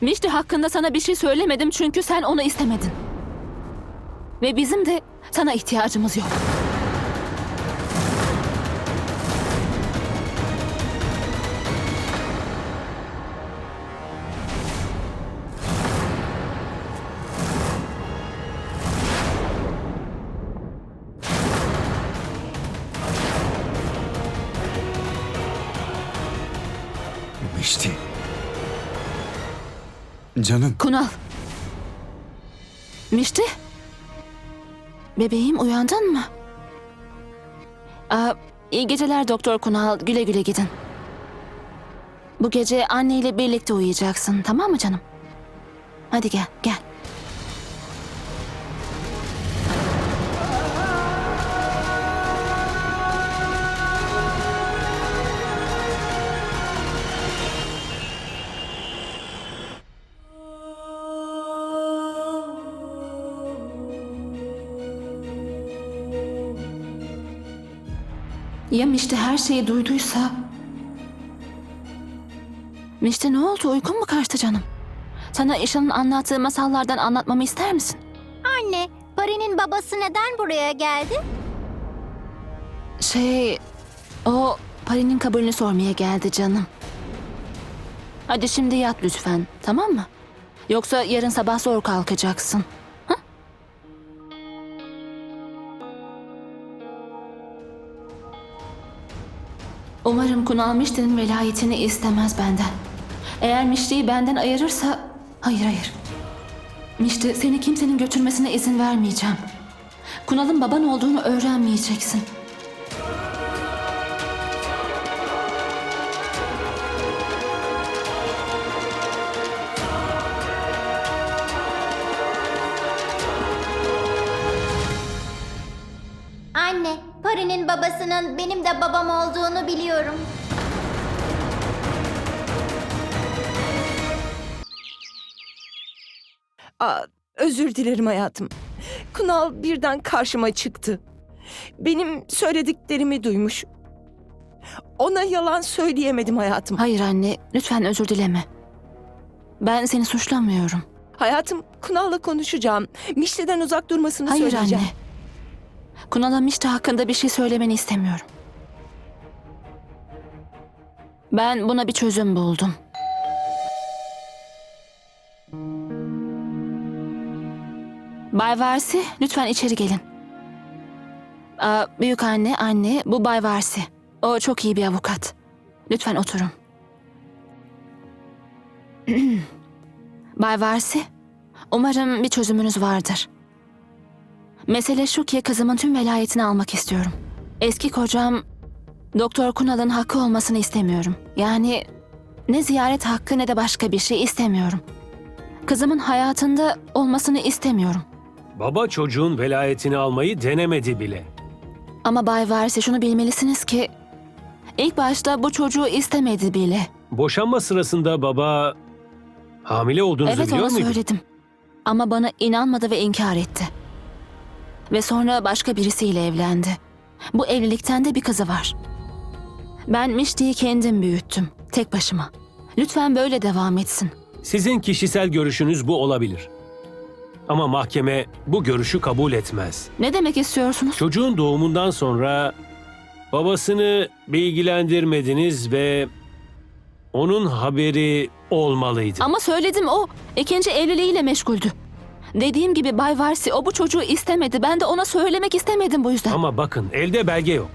Mişti hakkında sana bir şey söylemedim çünkü sen onu istemedin. Ve bizim de sana ihtiyacımız yok. Canım. Kunal. Mişti? Bebeğim uyandın mı? Aa, iyi geceler Doktor Kunal. Güle güle gidin. Bu gece anneyle birlikte uyuyacaksın. Tamam mı canım? Hadi gel, gel. Ya Mişti her şeyi duyduysa? Mişti ne oldu? Uykun mu kaçtı canım? Sana İşan'ın anlattığı masallardan anlatmamı ister misin? Anne, Pari'nin babası neden buraya geldi? Şey, o Pari'nin kabulünü sormaya geldi canım. Hadi şimdi yat lütfen, tamam mı? Yoksa yarın sabah zor kalkacaksın. Umarım Kunal Mişti'nin velayetini istemez benden. Eğer Mişti'yi benden ayırırsa... Hayır hayır. Mişti seni kimsenin götürmesine izin vermeyeceğim. Kunal'ın baban olduğunu öğrenmeyeceksin. Pari'nin babasının benim de babam olduğunu biliyorum. Aa, özür dilerim hayatım. Kunal birden karşıma çıktı. Benim söylediklerimi duymuş. Ona yalan söyleyemedim hayatım. Hayır anne, lütfen özür dileme. Ben seni suçlamıyorum. Hayatım Kunal'la konuşacağım. Mişli'den uzak durmasını Hayır söyleyeceğim. anne. Kunal'a Mişti hakkında bir şey söylemeni istemiyorum. Ben buna bir çözüm buldum. Bay Varsi, lütfen içeri gelin. Aa, büyük anne, anne, bu Bay Varsi. O çok iyi bir avukat. Lütfen oturun. Bay Varsi, umarım bir çözümünüz vardır. Mesele şu ki kızımın tüm velayetini almak istiyorum. Eski kocam Doktor Kunal'ın hakkı olmasını istemiyorum. Yani ne ziyaret hakkı ne de başka bir şey istemiyorum. Kızımın hayatında olmasını istemiyorum. Baba çocuğun velayetini almayı denemedi bile. Ama Bay Varsi şunu bilmelisiniz ki ilk başta bu çocuğu istemedi bile. Boşanma sırasında baba hamile olduğunuzu evet biliyor ona muydu? söyledim. Ama bana inanmadı ve inkar etti. Ve sonra başka birisiyle evlendi. Bu evlilikten de bir kızı var. Ben Mişti'yi kendim büyüttüm. Tek başıma. Lütfen böyle devam etsin. Sizin kişisel görüşünüz bu olabilir. Ama mahkeme bu görüşü kabul etmez. Ne demek istiyorsunuz? Çocuğun doğumundan sonra babasını bilgilendirmediniz ve onun haberi olmalıydı. Ama söyledim o ikinci evliliğiyle meşguldü. Dediğim gibi Bay Varsi o bu çocuğu istemedi. Ben de ona söylemek istemedim bu yüzden. Ama bakın elde belge yok.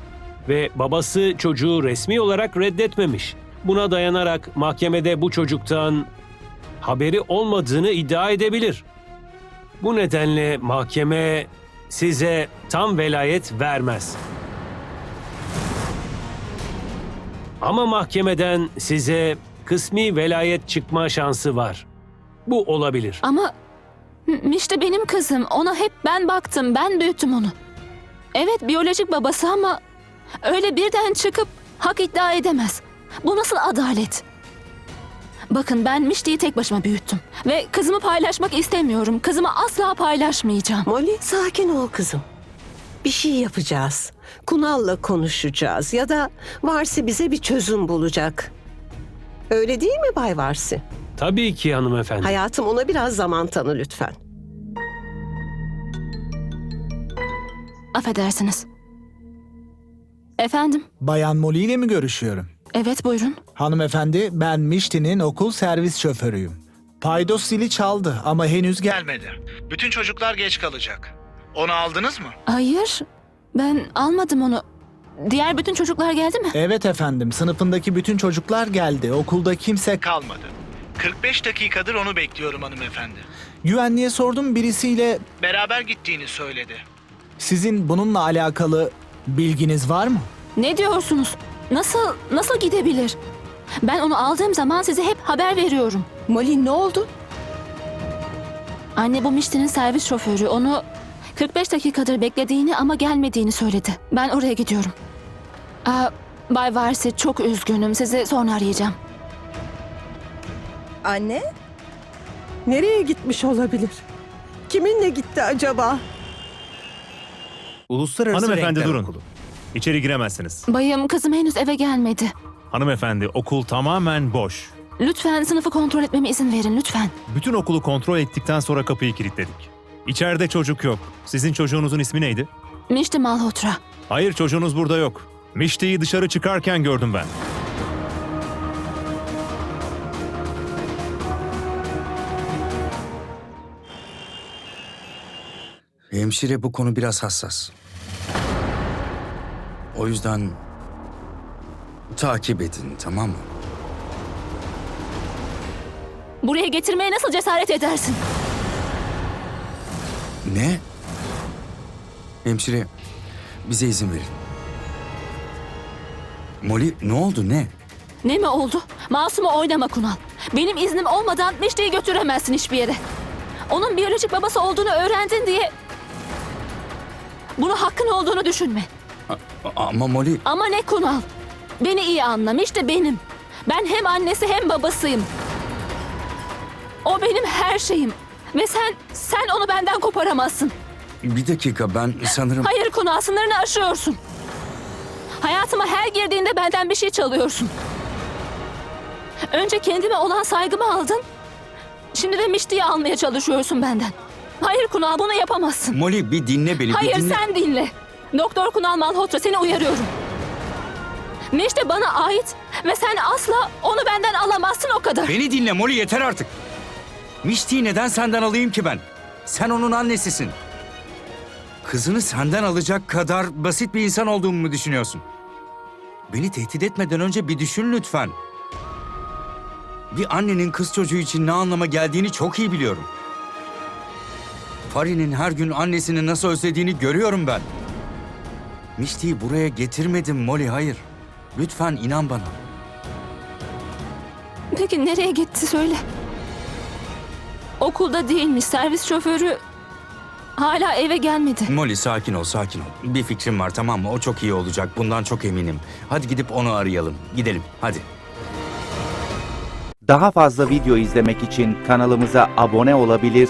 Ve babası çocuğu resmi olarak reddetmemiş. Buna dayanarak mahkemede bu çocuktan haberi olmadığını iddia edebilir. Bu nedenle mahkeme size tam velayet vermez. Ama mahkemeden size kısmi velayet çıkma şansı var. Bu olabilir. Ama işte benim kızım. Ona hep ben baktım. Ben büyüttüm onu. Evet biyolojik babası ama öyle birden çıkıp hak iddia edemez. Bu nasıl adalet? Bakın ben Mişti'yi tek başıma büyüttüm. Ve kızımı paylaşmak istemiyorum. Kızımı asla paylaşmayacağım. Molly sakin ol kızım. Bir şey yapacağız. Kunal'la konuşacağız ya da Varsi bize bir çözüm bulacak. Öyle değil mi Bay Varsi? Tabii ki hanımefendi. Hayatım ona biraz zaman tanı lütfen. Affedersiniz. Efendim? Bayan Molly ile mi görüşüyorum? Evet buyurun. Hanımefendi ben Mişti'nin okul servis şoförüyüm. Paydos zili çaldı ama henüz gelmedi. Bütün çocuklar geç kalacak. Onu aldınız mı? Hayır. Ben almadım onu. Diğer bütün çocuklar geldi mi? Evet efendim sınıfındaki bütün çocuklar geldi. Okulda kimse kalmadı. 45 dakikadır onu bekliyorum hanımefendi. Güvenliğe sordum birisiyle beraber gittiğini söyledi. Sizin bununla alakalı bilginiz var mı? Ne diyorsunuz? Nasıl nasıl gidebilir? Ben onu aldığım zaman size hep haber veriyorum. Molly ne oldu? Anne bu Mişti'nin servis şoförü. Onu 45 dakikadır beklediğini ama gelmediğini söyledi. Ben oraya gidiyorum. Aa, Bay Varsi çok üzgünüm. Sizi sonra arayacağım. Anne? Nereye gitmiş olabilir? Kiminle gitti acaba? Uluslararası Hanımefendi Renkler durun. Okulu. İçeri giremezsiniz. Bayım kızım henüz eve gelmedi. Hanımefendi okul tamamen boş. Lütfen sınıfı kontrol etmeme izin verin lütfen. Bütün okulu kontrol ettikten sonra kapıyı kilitledik. İçeride çocuk yok. Sizin çocuğunuzun ismi neydi? Mişti Malhotra. Hayır çocuğunuz burada yok. Mişti'yi dışarı çıkarken gördüm ben. Hemşire bu konu biraz hassas. O yüzden takip edin tamam mı? Buraya getirmeye nasıl cesaret edersin? Ne? Hemşire bize izin verin. Molly ne oldu ne? Ne mi oldu? Masumu oynama Kunal. Benim iznim olmadan Mişti'yi götüremezsin hiçbir yere. Onun biyolojik babası olduğunu öğrendin diye... Bunu hakkın olduğunu düşünme. Ama Molly Ama ne Kunal? Beni iyi anla. Mişti benim. Ben hem annesi hem babasıyım. O benim her şeyim. Ve sen, sen onu benden koparamazsın. bir dakika ben sanırım... Hayır Kunal sınırını aşıyorsun. Hayatıma her girdiğinde benden bir şey çalıyorsun. Önce kendime olan saygımı aldın. Şimdi de Mişti'yi almaya çalışıyorsun benden. Hayır Kunal bunu yapamazsın. Molly bir dinle beni Hayır dinle. sen dinle. Doktor Kunal Malhotra seni uyarıyorum. Mişti bana ait ve sen asla onu benden alamazsın o kadar. Beni dinle Molly yeter artık. Mişti'yi neden senden alayım ki ben? Sen onun annesisin. Kızını senden alacak kadar basit bir insan olduğumu mu düşünüyorsun? Beni tehdit etmeden önce bir düşün lütfen. Bir annenin kız çocuğu için ne anlama geldiğini çok iyi biliyorum. Fari'nin her gün annesini nasıl özlediğini görüyorum ben. Mişti'yi buraya getirmedim Molly, hayır. Lütfen inan bana. Peki nereye gitti söyle. Okulda değilmiş servis şoförü hala eve gelmedi. Molly sakin ol, sakin ol. Bir fikrim var tamam mı? O çok iyi olacak. Bundan çok eminim. Hadi gidip onu arayalım. Gidelim, hadi. Daha fazla video izlemek için kanalımıza abone olabilir,